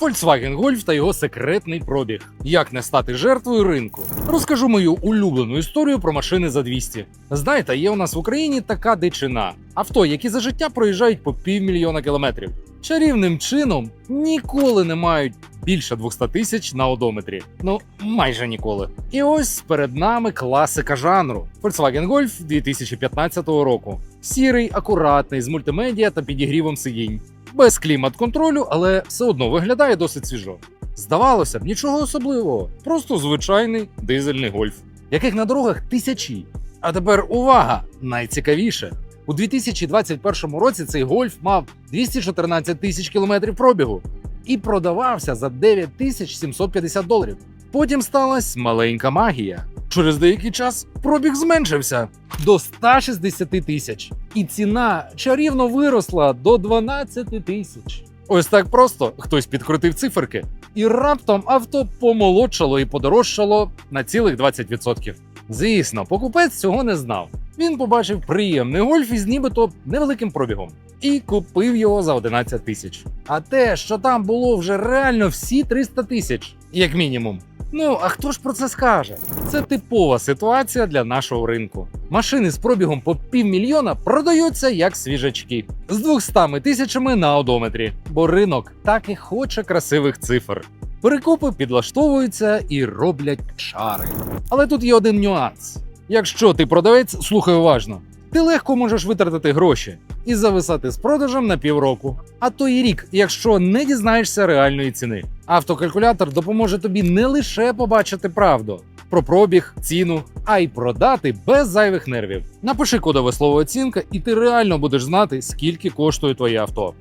Volkswagen Golf та його секретний пробіг. Як не стати жертвою ринку? Розкажу мою улюблену історію про машини за 200. Знаєте, є у нас в Україні така дичина: авто, які за життя проїжджають по півмільйона кілометрів. Чарівним чином ніколи не мають більше 200 тисяч на одометрі. Ну майже ніколи. І ось перед нами класика жанру Volkswagen Golf 2015 року. Сірий, акуратний, з мультимедіа та підігрівом сидінь. Без клімат-контролю, але все одно виглядає досить свіжо. Здавалося б, нічого особливого, просто звичайний дизельний гольф, яких на дорогах тисячі. А тепер увага! Найцікавіше. У 2021 році цей гольф мав 214 тисяч кілометрів пробігу і продавався за 9750 доларів. Потім сталася маленька магія. Через деякий час пробіг зменшився до 160 тисяч, і ціна чарівно виросла до 12 тисяч. Ось так просто хтось підкрутив циферки, і раптом авто помолодшало і подорожчало на цілих 20%. Звісно, покупець цього не знав. Він побачив приємний гольф із нібито невеликим пробігом і купив його за 11 тисяч. А те, що там було вже реально всі 300 тисяч, як мінімум. Ну а хто ж про це скаже? Це типова ситуація для нашого ринку. Машини з пробігом по півмільйона продаються як свіжачки з 200 тисячами на одометрі, бо ринок так і хоче красивих цифр. Перекупи підлаштовуються і роблять чари. Але тут є один нюанс: якщо ти продавець, слухай уважно, ти легко можеш витратити гроші і зависати з продажем на півроку, а то і рік, якщо не дізнаєшся реальної ціни. Автокалькулятор допоможе тобі не лише побачити правду про пробіг, ціну, а й продати без зайвих нервів. Напиши кодове слово оцінка, і ти реально будеш знати, скільки коштує твоє авто.